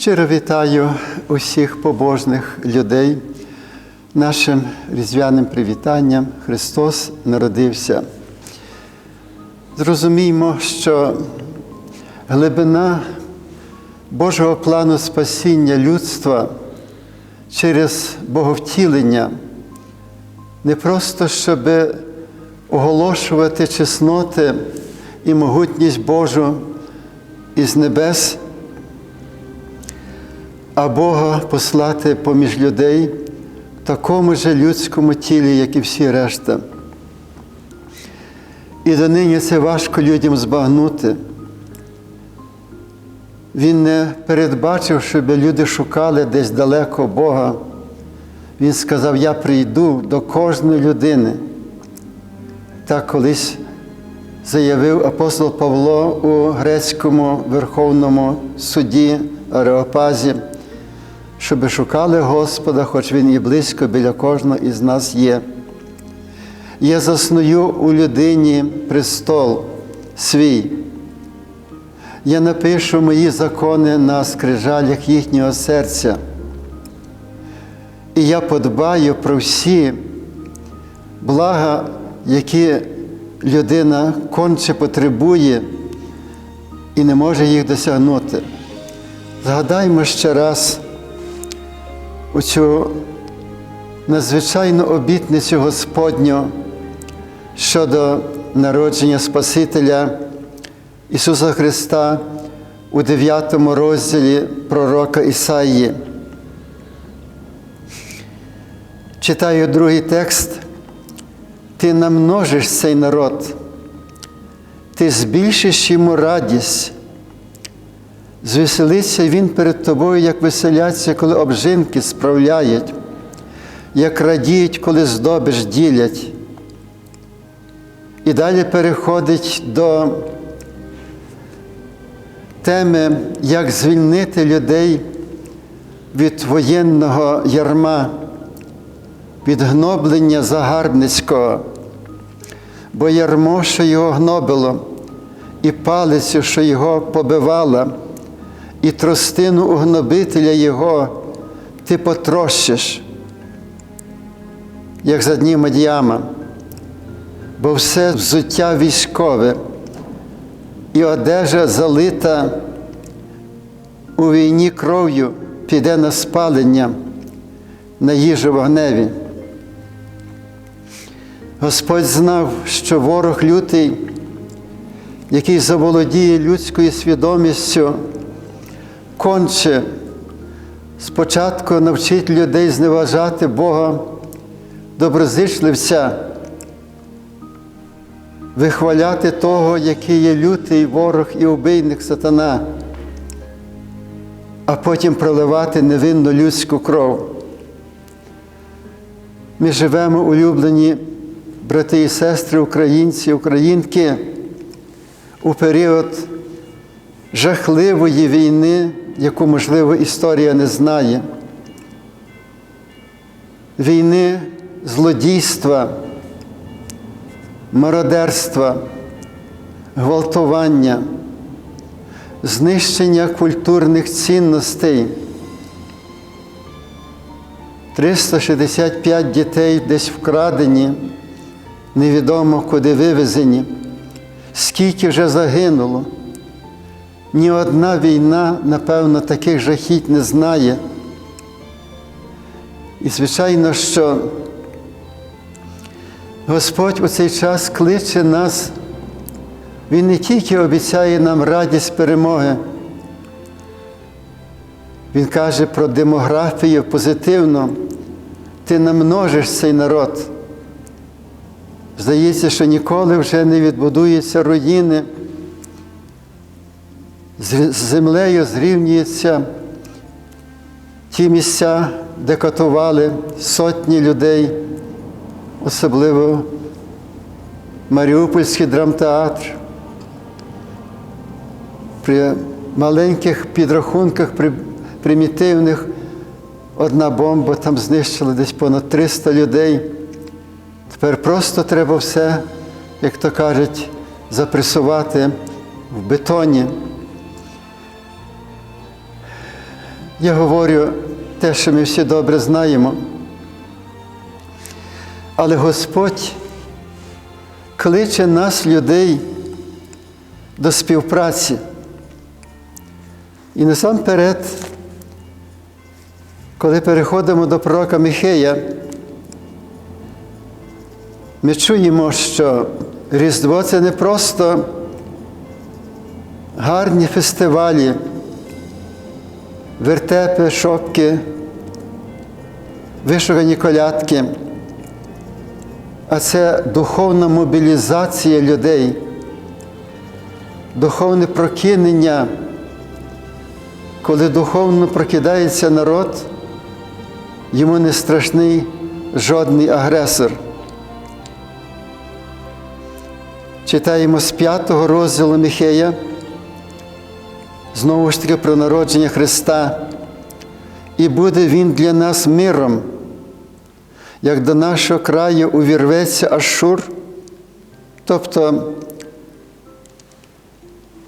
Щиро вітаю усіх побожних людей нашим різдвяним привітанням. Христос народився. Зрозуміймо, що глибина Божого плану спасіння людства через Боговтілення не просто щоб оголошувати чесноти і могутність Божу із небес, а Бога послати поміж людей в такому же людському тілі, як і всі решта. І донині це важко людям збагнути. Він не передбачив, щоб люди шукали десь далеко Бога. Він сказав: Я прийду до кожної людини. Так колись заявив апостол Павло у грецькому Верховному суді Ареопазі, щоб шукали Господа, хоч Він і близько біля кожного із нас є. Я засную у людині престол свій. Я напишу мої закони на скрижалях їхнього серця. І я подбаю про всі блага, які людина конче потребує і не може їх досягнути. Згадаймо ще раз оцю надзвичайну обітницю Господню щодо народження Спасителя Ісуса Христа у 9 розділі пророка Ісаї. Читаю другий текст. Ти намножиш цей народ, ти збільшиш йому радість, звеселиться він перед тобою, як веселяться, коли обжинки справляють, як радіють, коли здобич ділять. І далі переходить до теми, як звільнити людей від воєнного ярма, від гноблення загарбницького, бо ярмо, що його гнобило, і палицю, що його побивала, і тростину у гнобителя його ти потрощиш, як за дні Мадіяма, бо все взуття військове і одежа залита у війні кров'ю піде на спалення, на їжу вогневі. Господь знав, що ворог лютий, який заволодіє людською свідомістю, конче спочатку навчить людей зневажати Бога, доброзичливця, вихваляти того, який є лютий ворог і убийник сатана, а потім проливати невинну людську кров. Ми живемо, улюблені брати і сестри, українці, українки, у період жахливої війни, яку, можливо, історія не знає. Війни злодійства, мародерства, гвалтування, знищення культурних цінностей. 365 дітей десь вкрадені, невідомо куди вивезені, скільки вже загинуло. Ні одна війна, напевно, таких жахіть не знає. І, звичайно, що Господь у цей час кличе нас, Він не тільки обіцяє нам радість перемоги, Він каже про демографію позитивно, ти намножиш цей народ. Здається, що ніколи вже не відбудуються руїни, з землею зрівнюються ті місця, де катували сотні людей, особливо Маріупольський драмтеатр. При маленьких підрахунках примітивних одна бомба там знищила десь понад 300 людей. Тепер просто треба все, як то кажуть, запресувати в бетоні. Я говорю те, що ми всі добре знаємо. Але Господь кличе нас, людей, до співпраці. І насамперед, коли переходимо до пророка Михея, ми чуємо, що Різдво це не просто гарні фестивалі, вертепи, шопки, вишукані колядки, а це духовна мобілізація людей, духовне прокинення, коли духовно прокидається народ, йому не страшний жодний агресор. Читаємо з п'ятого розділу Міхея, знову ж таки про народження Христа. І буде Він для нас миром, як до нашого краю увірветься Ашур, тобто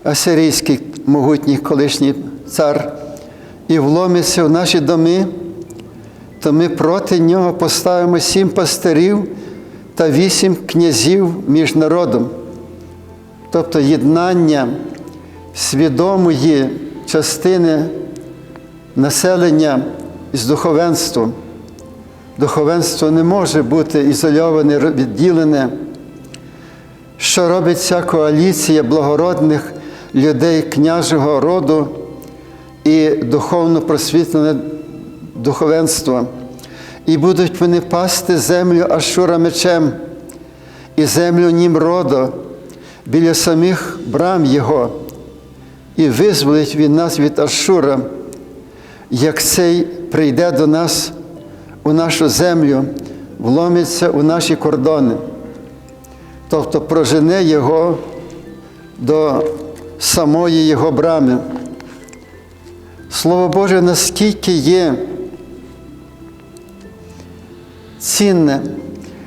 асирійський могутній колишній цар, і вломиться в наші доми, то ми проти нього поставимо сім пастирів та вісім князів між народом тобто єднання свідомої частини населення з духовенством. Духовенство не може бути ізольоване, відділене. Що робить ця коаліція благородних людей княжого роду і духовно просвітлене духовенство. І будуть вони пасти землю Ашура мечем і землю Німрода, біля самих брам Його, і визволить він нас від Ашура, як цей прийде до нас у нашу землю, вломиться у наші кордони, тобто прожене Його до самої Його брами. Слово Боже, наскільки є цінне,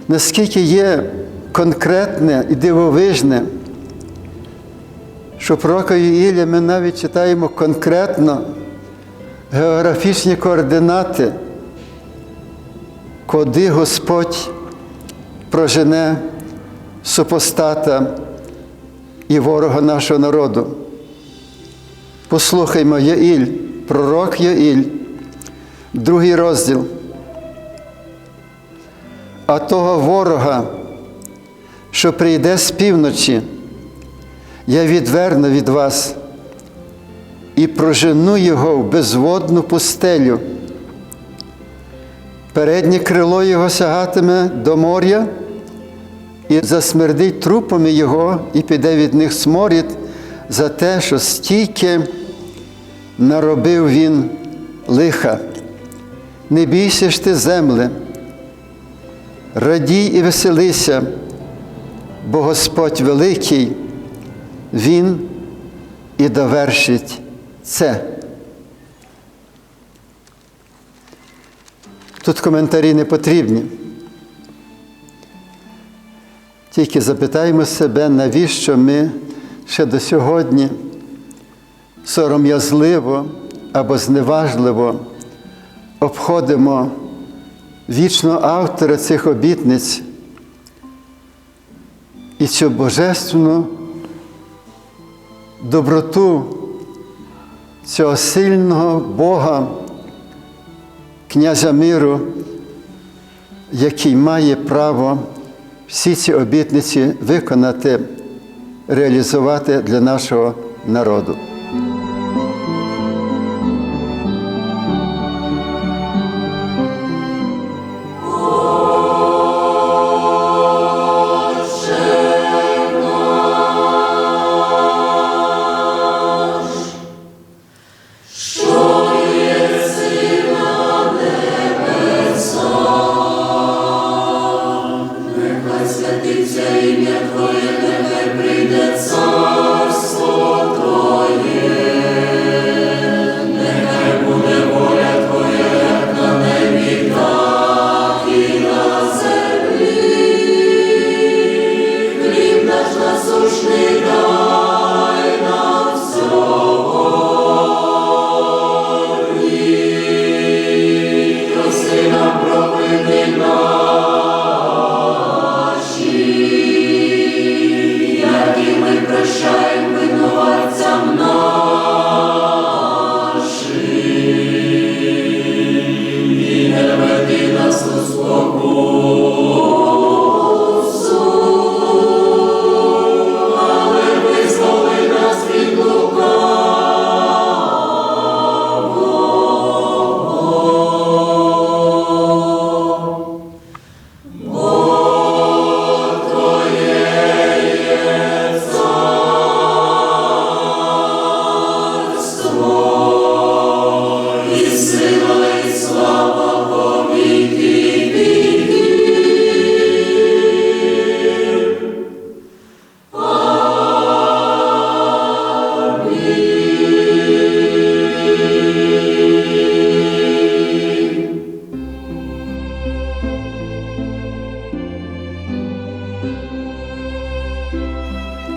наскільки є конкретне і дивовижне що пророка Ілля ми навіть читаємо конкретно географічні координати, куди Господь прожене супостата і ворога нашого народу. Послухаймо Яїль, пророк Яїль, другий розділ. А того ворога, що прийде з півночі, я відверну від вас і прожену його в безводну пустелю. Переднє крило його сягатиме до моря і засмердить трупами його, і піде від них сморід за те, що стільки наробив він лиха. Не бійся ж ти земле, радій і веселися, бо Господь великий. Він і довершить це. Тут коментарі не потрібні. Тільки запитаємо себе, навіщо ми ще до сьогодні сором'язливо або зневажливо обходимо вічного автора цих обітниць і цю божественну доброту цього сильного Бога, князя миру, який має право всі ці обітниці виконати, реалізувати для нашого народу.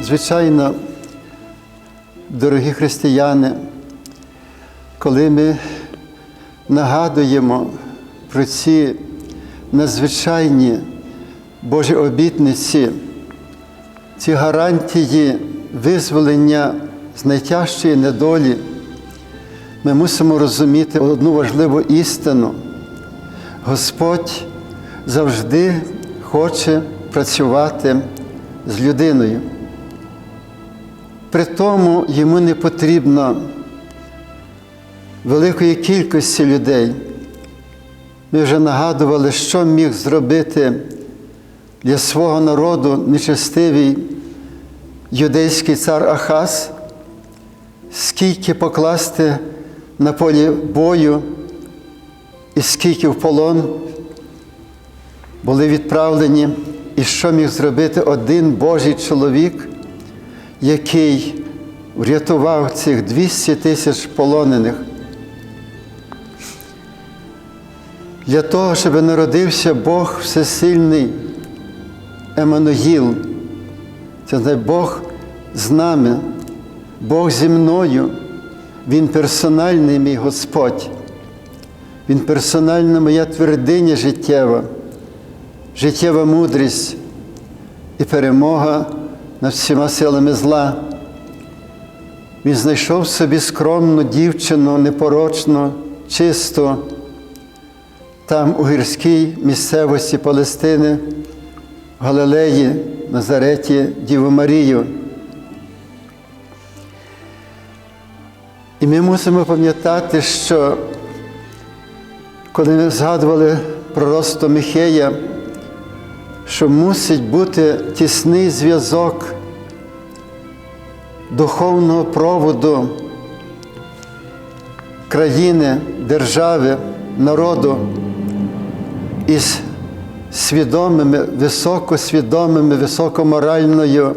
Звичайно, дорогі християни, коли ми нагадуємо про ці надзвичайні Божі обітниці, ці гарантії визволення з найтяжчої недолі, ми мусимо розуміти одну важливу істину. Господь завжди хоче працювати з людиною. При тому йому не потрібно великої кількості людей. Ми вже нагадували, що міг зробити для свого народу нечестивий юдейський цар Ахаз, скільки покласти на полі бою і скільки в полон були відправлені, і що міг зробити один Божий чоловік, який врятував цих 200 тисяч полонених. Для того, щоб народився Бог Всесильний Еммануїл, це Бог з нами, Бог зі мною, Він персональний мій Господь, Він персональна моя твердиня життєва, життєва мудрість і перемога над всіма силами зла. Він знайшов собі скромну дівчину, непорочну, чисту, там у гірській місцевості Палестини, в Галилеї, Назареті, Діву Марію. І ми мусимо пам'ятати, що коли ми згадували пророцтво Михея, що мусить бути тісний зв'язок духовного проводу країни, держави, народу із свідомими, високосвідомими, високоморальною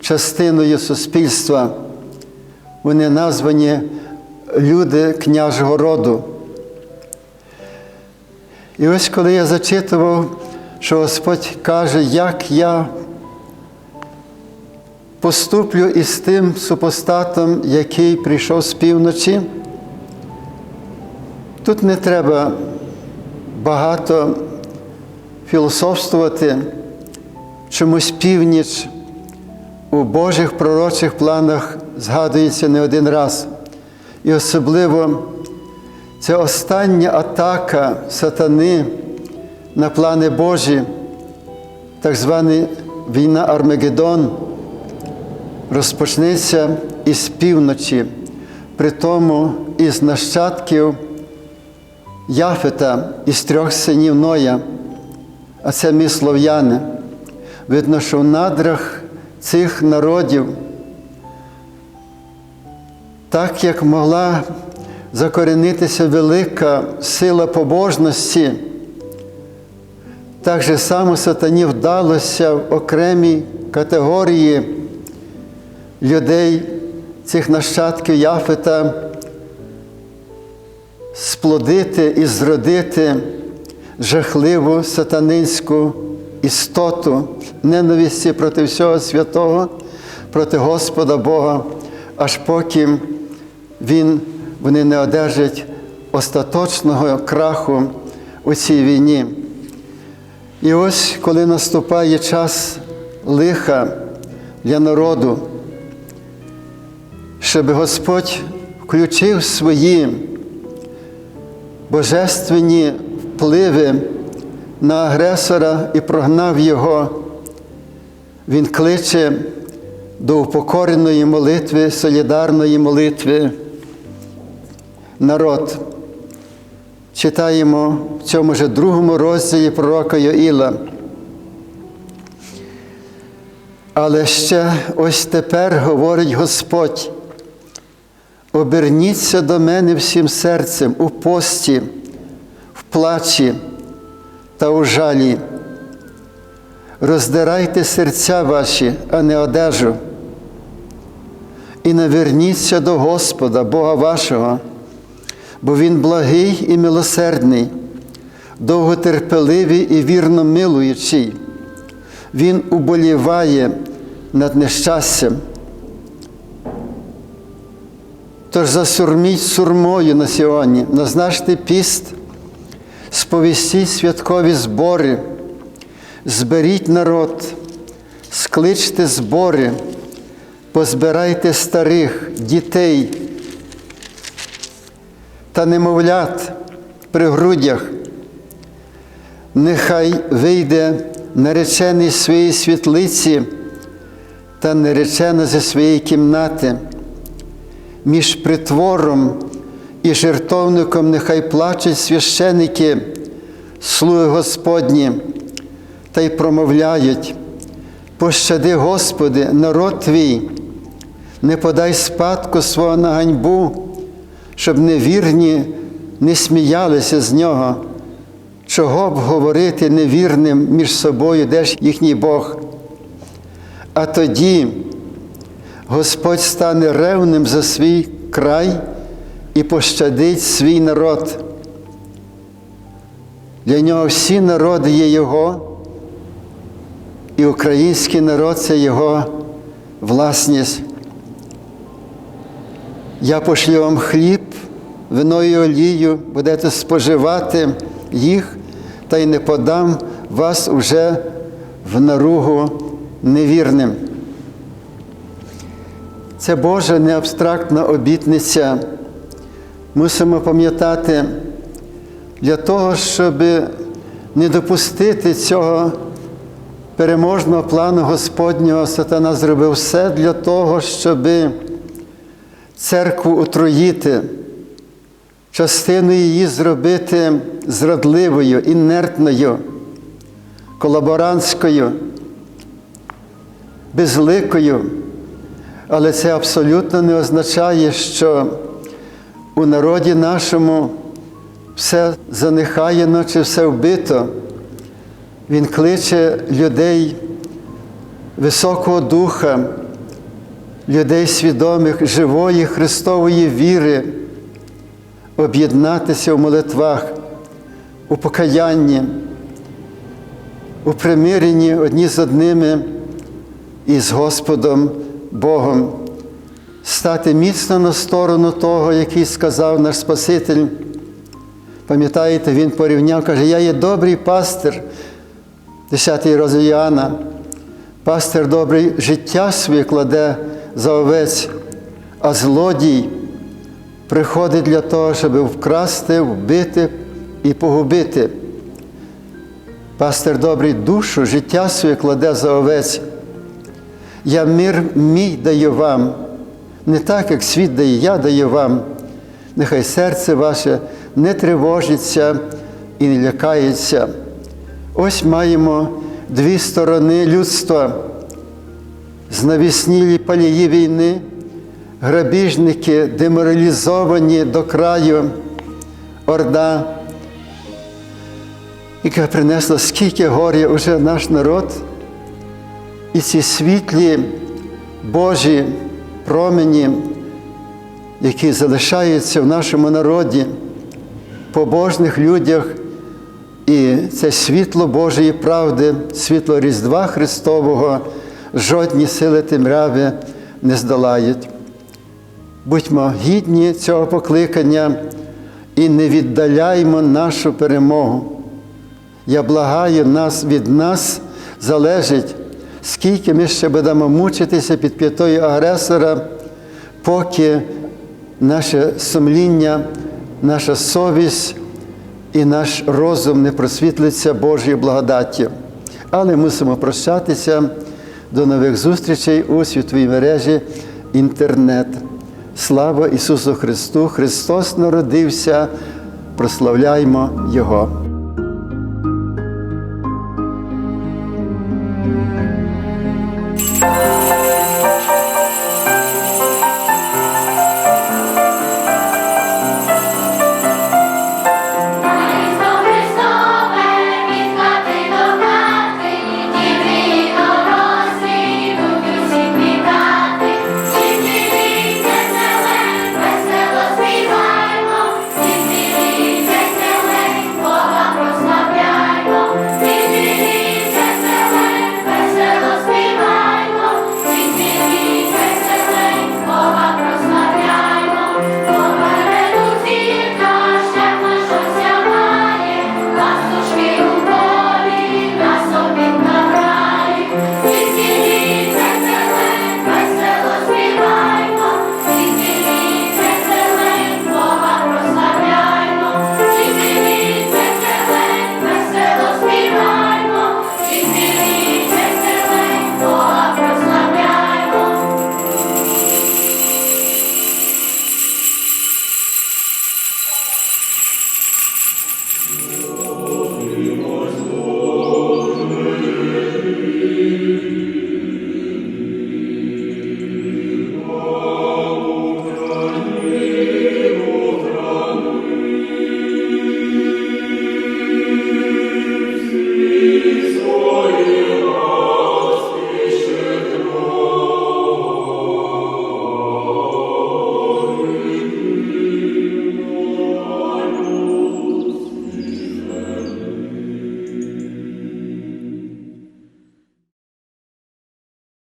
частиною суспільства. Вони названі люди княжого роду. І ось коли я зачитував, що Господь каже, як я поступлю із тим супостатом, який прийшов з півночі, тут не треба багато філософствувати, чомусь північ у Божих пророчих планах згадується не один раз. І особливо це остання атака сатани на плани Божі, так звана війна Армагеддон, розпочнеться із півночі, при тому із нащадків Яфета із трьох синів Ноя, а це ми слов'яни. Видно, що в надрах цих народів, так як могла закоренитися велика сила побожності, так же само сатані вдалося в окремій категорії людей, цих нащадків Яфета, сплодити і зродити жахливу сатанинську істоту ненависті проти всього святого, проти Господа Бога, аж поки він, вони не одержать остаточного краху у цій війні. І ось коли наступає час лиха для народу, щоб Господь включив свої божественні впливи на агресора і прогнав його. Він кличе до упокореної молитви, солідарної молитви народ. Читаємо в цьому же другому розділі пророка Йоїла. Але ще ось тепер говорить Господь, оберніться до мене всім серцем у пості, в плачі та у жалі. Роздирайте серця ваші, а не одежу. І наверніться до Господа, Бога вашого, бо Він благий і милосердний, довготерпеливий і вірно милуючий. Він уболіває над нещастям. Тож засурміть сурмою на сьогодні, назначте піст, сповістіть святкові збори, зберіть народ, скличте збори, позбирайте старих, дітей та немовлят при грудях. Нехай вийде наречений з своєї світлиці та наречена зі своєї кімнати. Між притвором і жертовником нехай плачуть священики, слуги Господні, та й промовляють, пощади, Господи, народ твій, не подай спадку свого на ганьбу, щоб невірні не сміялися з нього. Чого б говорити невірним між собою, де ж їхній Бог? А тоді Господь стане ревним за свій край і пощадить свій народ. Для нього всі народи є Його, і український народ це Його власність. Я пошлю вам хліб, вино і олію, будете споживати їх, та й не подам вас уже в наругу невірним. Це Божа неабстрактна обітниця. Мусимо пам'ятати для того, щоб не допустити цього переможного плану Господнього, сатана зробив все для того, щоб церкву отруїти, частину її зробити зрадливою, інертною, колаборантською, безликою. Але це абсолютно не означає, що у народі нашому все занехаяно чи все вбито. Він кличе людей високого духа, людей свідомих, живої Христової віри, об'єднатися в молитвах, у покаянні, у примиренні одні з одними і з Господом Богом, стати міцно на сторону того, який сказав наш Спаситель. Пам'ятаєте, він порівняв, каже, я є добрий пастир, 10 розділ Іоанна. Пастир добрий життя своє кладе за овець, а злодій приходить для того, щоб вкрасти, вбити і погубити. Пастир добрий душу, життя своє кладе за овець. Я мир мій даю вам, не так, як світ дає, я даю вам. Нехай серце ваше не тривожиться і не лякається. Ось маємо дві сторони людства, знавіснілі палії війни, грабіжники, деморалізовані до краю, орда, яка принесла скільки горя уже наш народ. І ці світлі Божі промені, які залишаються в нашому народі, побожних людях, і це світло Божої правди, світло Різдва Христового, жодні сили темряви не здолають. Будьмо гідні цього покликання і не віддаляймо нашу перемогу. Я благаю нас від нас залежить скільки ми ще будемо мучитися під п'ятою агресора, поки наше сумління, наша совість і наш розум не просвітлиться Божою благодаттю. Але мусимо прощатися до нових зустрічей у світовій мережі інтернет. Слава Ісусу Христу! Христос народився, прославляймо Його!